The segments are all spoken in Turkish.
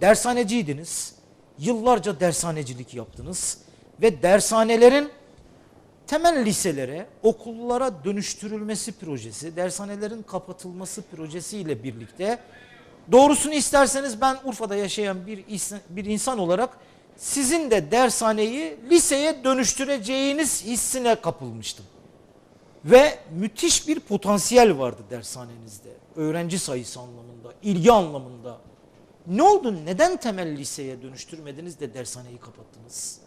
Dershaneciydiniz. Yıllarca dershanecilik yaptınız ve dershanelerin temel liselere, okullara dönüştürülmesi projesi, dershanelerin kapatılması projesiyle birlikte doğrusunu isterseniz ben Urfa'da yaşayan bir bir insan olarak sizin de dershaneyi liseye dönüştüreceğiniz hissine kapılmıştım. Ve müthiş bir potansiyel vardı dershanenizde. Öğrenci sayısı anlamında, ilgi anlamında. Ne oldu? Neden temel liseye dönüştürmediniz de dershaneyi kapattınız?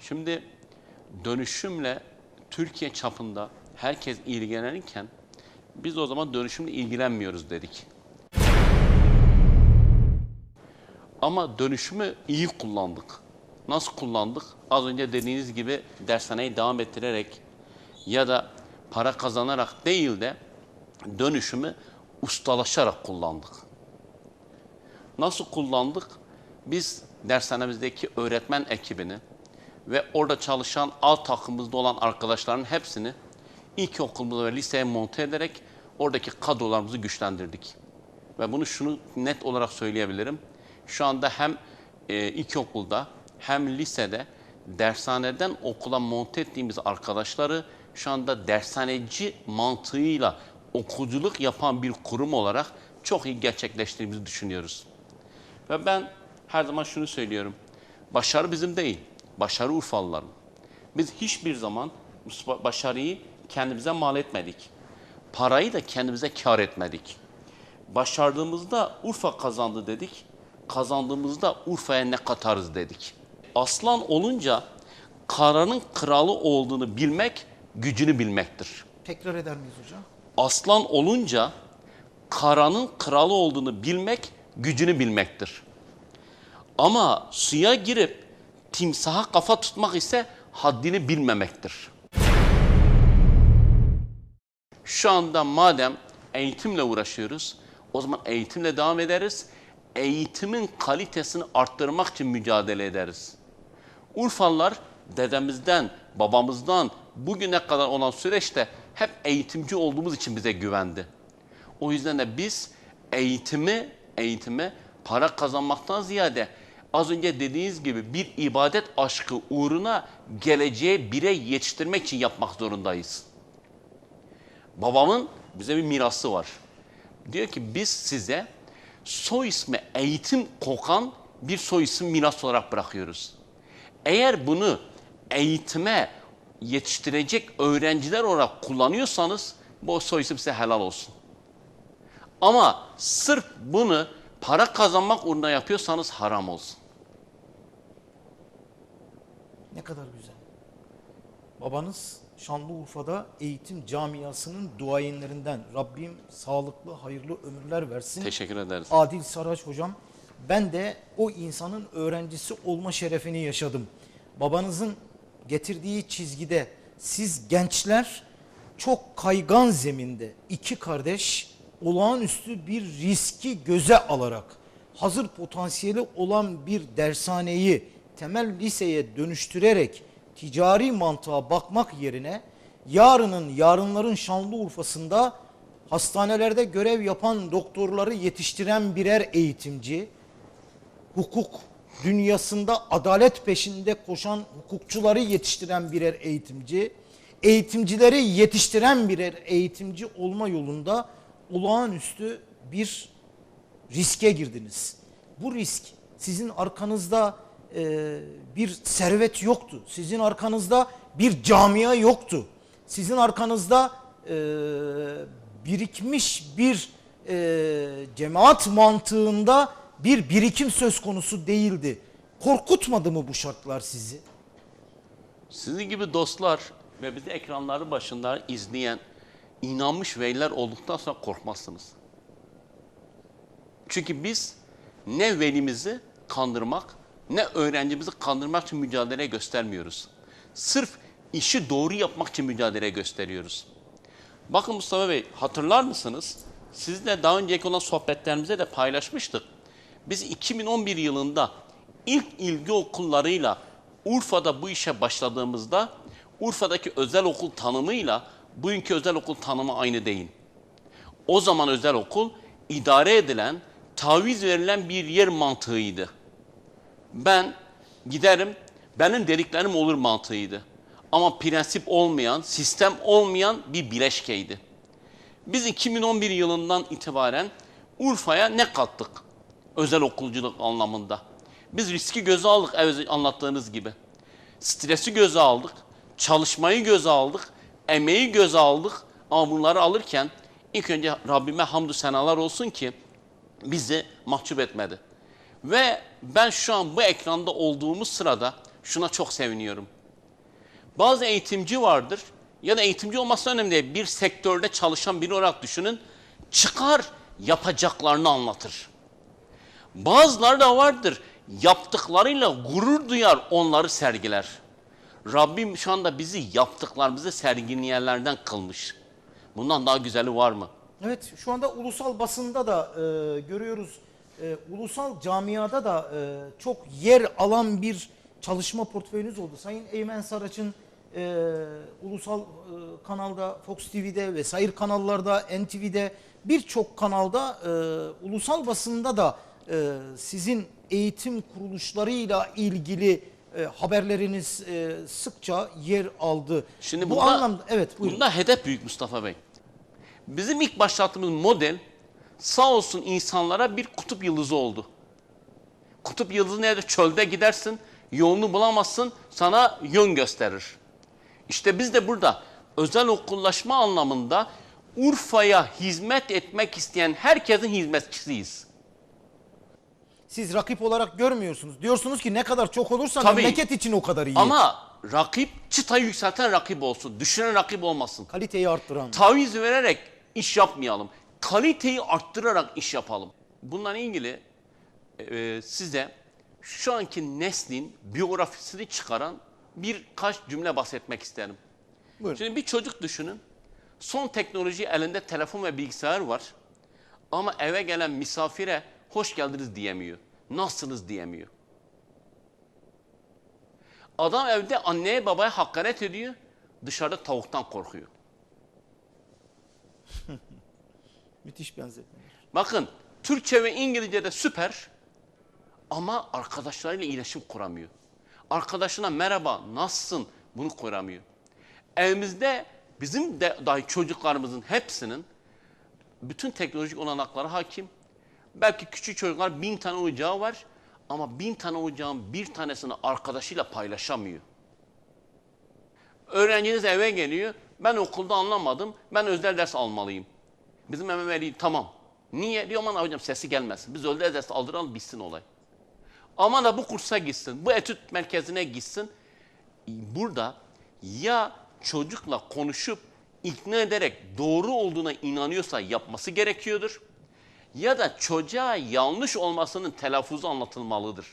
Şimdi dönüşümle Türkiye çapında herkes ilgilenirken biz o zaman dönüşümle ilgilenmiyoruz dedik. Ama dönüşümü iyi kullandık. Nasıl kullandık? Az önce dediğiniz gibi dershaneyi devam ettirerek ya da para kazanarak değil de dönüşümü ustalaşarak kullandık. Nasıl kullandık? Biz dershanemizdeki öğretmen ekibini ve orada çalışan alt takımımızda olan arkadaşların hepsini ilkokulumuza ve liseye monte ederek oradaki kadrolarımızı güçlendirdik. Ve bunu şunu net olarak söyleyebilirim. Şu anda hem e, ilkokulda hem lisede dershaneden okula monte ettiğimiz arkadaşları şu anda dershaneci mantığıyla okulculuk yapan bir kurum olarak çok iyi gerçekleştirdiğimizi düşünüyoruz. Ve ben her zaman şunu söylüyorum. Başarı bizim değil, başarı Urfalıların. Biz hiçbir zaman başarıyı kendimize mal etmedik. Parayı da kendimize kar etmedik. Başardığımızda Urfa kazandı dedik. Kazandığımızda Urfa'ya ne katarız dedik. Aslan olunca karanın kralı olduğunu bilmek gücünü bilmektir. Tekrar eder miyiz hocam? Aslan olunca karanın kralı olduğunu bilmek gücünü bilmektir. Ama suya girip timsaha kafa tutmak ise haddini bilmemektir. Şu anda madem eğitimle uğraşıyoruz, o zaman eğitimle devam ederiz. Eğitimin kalitesini arttırmak için mücadele ederiz. Urfalılar dedemizden, babamızdan bugüne kadar olan süreçte hep eğitimci olduğumuz için bize güvendi. O yüzden de biz eğitimi, eğitime para kazanmaktan ziyade az önce dediğiniz gibi bir ibadet aşkı uğruna geleceğe birey yetiştirmek için yapmak zorundayız. Babamın bize bir mirası var. Diyor ki biz size soy ismi eğitim kokan bir soy isim miras olarak bırakıyoruz. Eğer bunu eğitime yetiştirecek öğrenciler olarak kullanıyorsanız bu soy isim size helal olsun. Ama sırf bunu para kazanmak uğruna yapıyorsanız haram olsun. Ne kadar güzel. Babanız Şanlıurfa'da eğitim camiasının duayenlerinden. Rabbim sağlıklı, hayırlı ömürler versin. Teşekkür ederiz. Adil Saraç hocam. Ben de o insanın öğrencisi olma şerefini yaşadım. Babanızın getirdiği çizgide siz gençler çok kaygan zeminde iki kardeş olağanüstü bir riski göze alarak hazır potansiyeli olan bir dershaneyi temel liseye dönüştürerek ticari mantığa bakmak yerine yarının yarınların Şanlıurfa'sında hastanelerde görev yapan doktorları yetiştiren birer eğitimci, hukuk dünyasında adalet peşinde koşan hukukçuları yetiştiren birer eğitimci, eğitimcileri yetiştiren birer eğitimci olma yolunda olağanüstü bir riske girdiniz. Bu risk sizin arkanızda e, bir servet yoktu. Sizin arkanızda bir camia yoktu. Sizin arkanızda e, birikmiş bir e, cemaat mantığında bir birikim söz konusu değildi. Korkutmadı mı bu şartlar sizi? Sizin gibi dostlar ve bizi ekranları başında izleyen inanmış veliler olduktan sonra korkmazsınız. Çünkü biz ne velimizi kandırmak ne öğrencimizi kandırmak için mücadele göstermiyoruz. Sırf işi doğru yapmak için mücadele gösteriyoruz. Bakın Mustafa Bey hatırlar mısınız? Sizinle daha önceki olan sohbetlerimize de paylaşmıştık. Biz 2011 yılında ilk ilgi okullarıyla Urfa'da bu işe başladığımızda Urfa'daki özel okul tanımıyla bugünkü özel okul tanımı aynı değil. O zaman özel okul idare edilen taviz verilen bir yer mantığıydı. Ben giderim, benim dediklerim olur mantığıydı. Ama prensip olmayan, sistem olmayan bir bileşkeydi. Biz 2011 yılından itibaren Urfa'ya ne kattık? Özel okulculuk anlamında. Biz riski göze aldık evet anlattığınız gibi. Stresi göze aldık, çalışmayı göze aldık, emeği göze aldık. Ama bunları alırken ilk önce Rabbime hamdü senalar olsun ki bizi mahcup etmedi. Ve ben şu an bu ekranda olduğumuz sırada şuna çok seviniyorum. Bazı eğitimci vardır ya da eğitimci olması önemli değil. Bir sektörde çalışan biri olarak düşünün. Çıkar yapacaklarını anlatır. Bazıları da vardır. Yaptıklarıyla gurur duyar, onları sergiler. Rabbim şu anda bizi yaptıklarımızı sergileyenlerden kılmış. Bundan daha güzeli var mı? Evet şu anda ulusal basında da e, görüyoruz. E, ulusal camiada da e, çok yer alan bir çalışma portföyünüz oldu. Sayın Eymen Saraç'ın e, ulusal e, kanalda Fox TV'de ve sayır kanallarda NTV'de birçok kanalda e, ulusal basında da e, sizin eğitim kuruluşlarıyla ilgili e, haberleriniz e, sıkça yer aldı. Şimdi bu bunda, anlamda evet buyurun. Bunda hedef büyük Mustafa Bey. Bizim ilk başlattığımız model sağ olsun insanlara bir kutup yıldızı oldu. Kutup yıldızı nedir? Çölde gidersin, yolunu bulamazsın, sana yön gösterir. İşte biz de burada özel okullaşma anlamında Urfa'ya hizmet etmek isteyen herkesin hizmetçisiyiz. Siz rakip olarak görmüyorsunuz. Diyorsunuz ki ne kadar çok olursa Tabii. memleket için o kadar iyi. Ama rakip çıtayı yükselten rakip olsun, düşüren rakip olmasın. kaliteyi arttıran. taviz vererek iş yapmayalım. Kaliteyi arttırarak iş yapalım. Bununla ilgili e, size şu anki neslin biyografisini çıkaran birkaç cümle bahsetmek isterim. Buyurun. Şimdi bir çocuk düşünün. Son teknoloji elinde telefon ve bilgisayar var. Ama eve gelen misafire hoş geldiniz diyemiyor. Nasılsınız diyemiyor. Adam evde anneye babaya hakaret ediyor. Dışarıda tavuktan korkuyor. Müthiş benzetme. Bakın Türkçe ve İngilizce'de süper ama arkadaşlarıyla iletişim kuramıyor. Arkadaşına merhaba nasılsın bunu kuramıyor. Evimizde bizim de dahi çocuklarımızın hepsinin bütün teknolojik olanaklara hakim. Belki küçük çocuklar bin tane oyuncağı var ama bin tane oyuncağın bir tanesini arkadaşıyla paylaşamıyor. Öğrenciniz eve geliyor. Ben okulda anlamadım. Ben özel ders almalıyım. Bizim hemen veli tamam. Niye? Diyor aman hocam sesi gelmesin. Biz özel ders aldıralım bitsin olay. Aman da bu kursa gitsin. Bu etüt merkezine gitsin. Burada ya çocukla konuşup ikna ederek doğru olduğuna inanıyorsa yapması gerekiyordur. Ya da çocuğa yanlış olmasının telaffuzu anlatılmalıdır.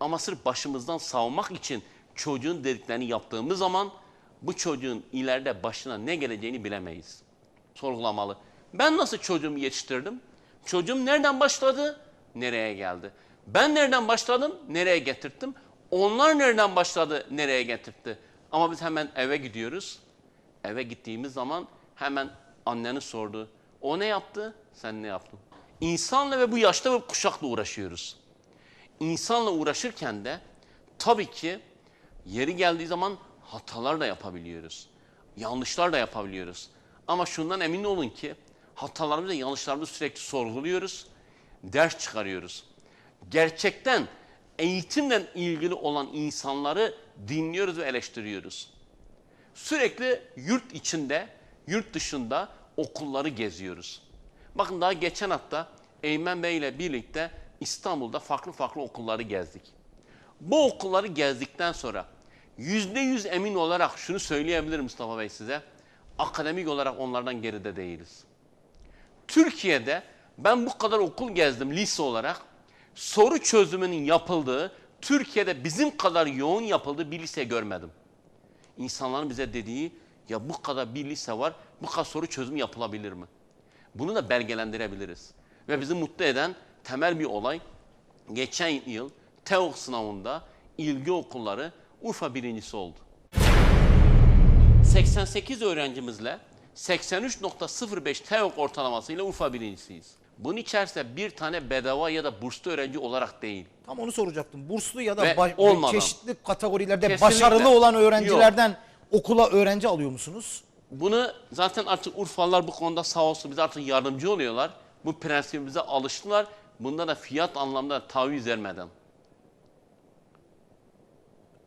Ama sırf başımızdan savmak için çocuğun dediklerini yaptığımız zaman bu çocuğun ileride başına ne geleceğini bilemeyiz. Sorgulamalı. Ben nasıl çocuğumu yetiştirdim? Çocuğum nereden başladı? Nereye geldi? Ben nereden başladım? Nereye getirttim? Onlar nereden başladı? Nereye getirtti? Ama biz hemen eve gidiyoruz. Eve gittiğimiz zaman hemen anneni sordu. O ne yaptı? Sen ne yaptın? İnsanla ve bu yaşta ve kuşakla uğraşıyoruz. İnsanla uğraşırken de tabii ki yeri geldiği zaman hatalar da yapabiliyoruz. Yanlışlar da yapabiliyoruz. Ama şundan emin olun ki hatalarımızı yanlışlarımızı sürekli sorguluyoruz. Ders çıkarıyoruz. Gerçekten eğitimle ilgili olan insanları dinliyoruz ve eleştiriyoruz. Sürekli yurt içinde, yurt dışında okulları geziyoruz. Bakın daha geçen hafta Eymen Bey ile birlikte İstanbul'da farklı farklı okulları gezdik. Bu okulları gezdikten sonra yüzde yüz emin olarak şunu söyleyebilirim Mustafa Bey size. Akademik olarak onlardan geride değiliz. Türkiye'de ben bu kadar okul gezdim lise olarak. Soru çözümünün yapıldığı, Türkiye'de bizim kadar yoğun yapıldığı bir lise görmedim. İnsanların bize dediği ya bu kadar bir lise var, bu kadar soru çözümü yapılabilir mi? Bunu da belgelendirebiliriz. Ve bizi mutlu eden temel bir olay geçen yıl TEOK sınavında ilgi okulları Urfa birincisi oldu. 88 öğrencimizle 83.05 TEOK ortalamasıyla Urfa birincisiyiz. Bunun içerisinde bir tane bedava ya da burslu öğrenci olarak değil. Tam onu soracaktım. Burslu ya da Ve olmadan. çeşitli kategorilerde Kesinlikle. başarılı olan öğrencilerden okula öğrenci alıyor musunuz? Bunu zaten artık Urfalılar bu konuda sağ olsun bize artık yardımcı oluyorlar. Bu prensibimize alıştılar. Bunda da fiyat anlamda taviz vermeden.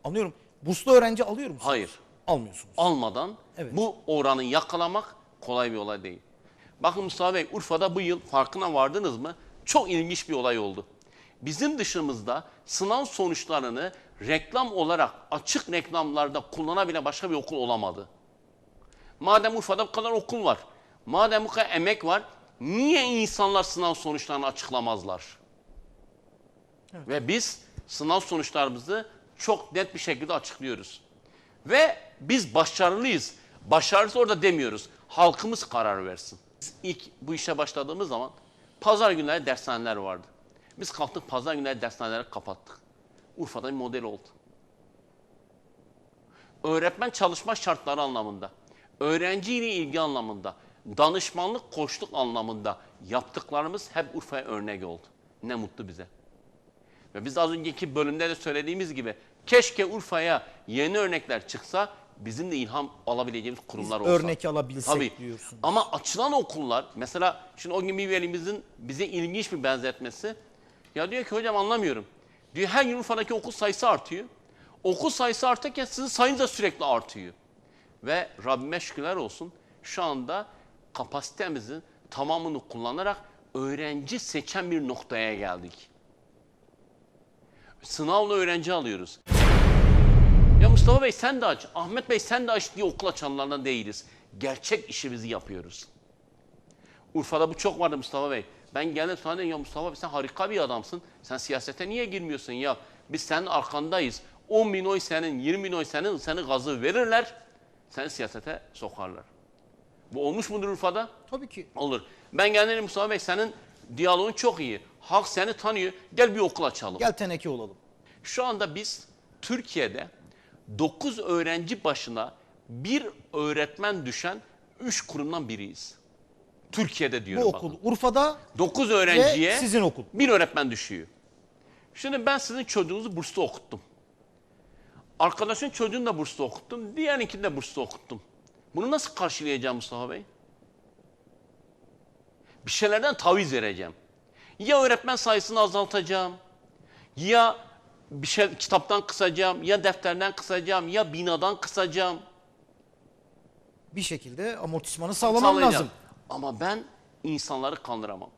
Anlıyorum. Burslu öğrenci alıyor musunuz? Hayır. Almıyorsunuz. almadan Evet. bu oranı yakalamak kolay bir olay değil. Bakın Mustafa Bey Urfa'da bu yıl farkına vardınız mı? Çok ilginç bir olay oldu. Bizim dışımızda sınav sonuçlarını reklam olarak açık reklamlarda kullanabilen başka bir okul olamadı. Madem Urfa'da bu kadar okul var, madem bu kadar emek var, niye insanlar sınav sonuçlarını açıklamazlar? Ve biz sınav sonuçlarımızı çok net bir şekilde açıklıyoruz. Ve biz başarılıyız. Başarısız orada demiyoruz. Halkımız karar versin. İlk bu işe başladığımız zaman pazar günleri dershaneler vardı. Biz kalktık pazar günleri dershaneleri kapattık. Urfa'da bir model oldu. Öğretmen çalışma şartları anlamında, öğrenciyle ilgi anlamında, danışmanlık koçluk anlamında yaptıklarımız hep Urfa'ya örnek oldu. Ne mutlu bize. Ve biz az önceki bölümde de söylediğimiz gibi keşke Urfa'ya yeni örnekler çıksa bizim de ilham alabileceğimiz kurumlar olsa. örnek alabilsek Tabii. diyorsunuz. Ama açılan okullar mesela şimdi o gün bir velimizin bize ilginç bir benzetmesi. Ya diyor ki hocam anlamıyorum. Diyor her gün Urfa'daki okul sayısı artıyor. Okul sayısı artarken sizin sayınız da sürekli artıyor. Ve Rabbime şükürler olsun şu anda kapasitemizin tamamını kullanarak öğrenci seçen bir noktaya geldik. Sınavla öğrenci alıyoruz. Ya Mustafa Bey sen de aç, Ahmet Bey sen de aç diye okul açanlardan değiliz. Gerçek işimizi yapıyoruz. Urfa'da bu çok vardı Mustafa Bey. Ben geldim sana dedim ya Mustafa sen harika bir adamsın. Sen siyasete niye girmiyorsun ya? Biz senin arkandayız. 10 bin oy senin, 20 bin oy senin, seni gazı verirler. Seni siyasete sokarlar. Bu olmuş mudur Urfa'da? Tabii ki. Olur. Ben geldim Mustafa Bey senin diyaloğun çok iyi. Halk seni tanıyor. Gel bir okul açalım. Gel teneke olalım. Şu anda biz Türkiye'de 9 öğrenci başına bir öğretmen düşen 3 kurumdan biriyiz. Türkiye'de Bu diyorum okul Urfa'da 9 öğrenciye ve sizin okul. bir öğretmen düşüyor. Şimdi ben sizin çocuğunuzu burslu okuttum. Arkadaşın çocuğunu da burslu okuttum. Diğerinkini de burslu okuttum. Bunu nasıl karşılayacağım Mustafa Bey? Bir şeylerden taviz vereceğim. Ya öğretmen sayısını azaltacağım. Ya bir şey kitaptan kısacağım, ya defterden kısacağım, ya binadan kısacağım. Bir şekilde amortismanı Sağlayacağım. lazım. Ama ben insanları kandıramam.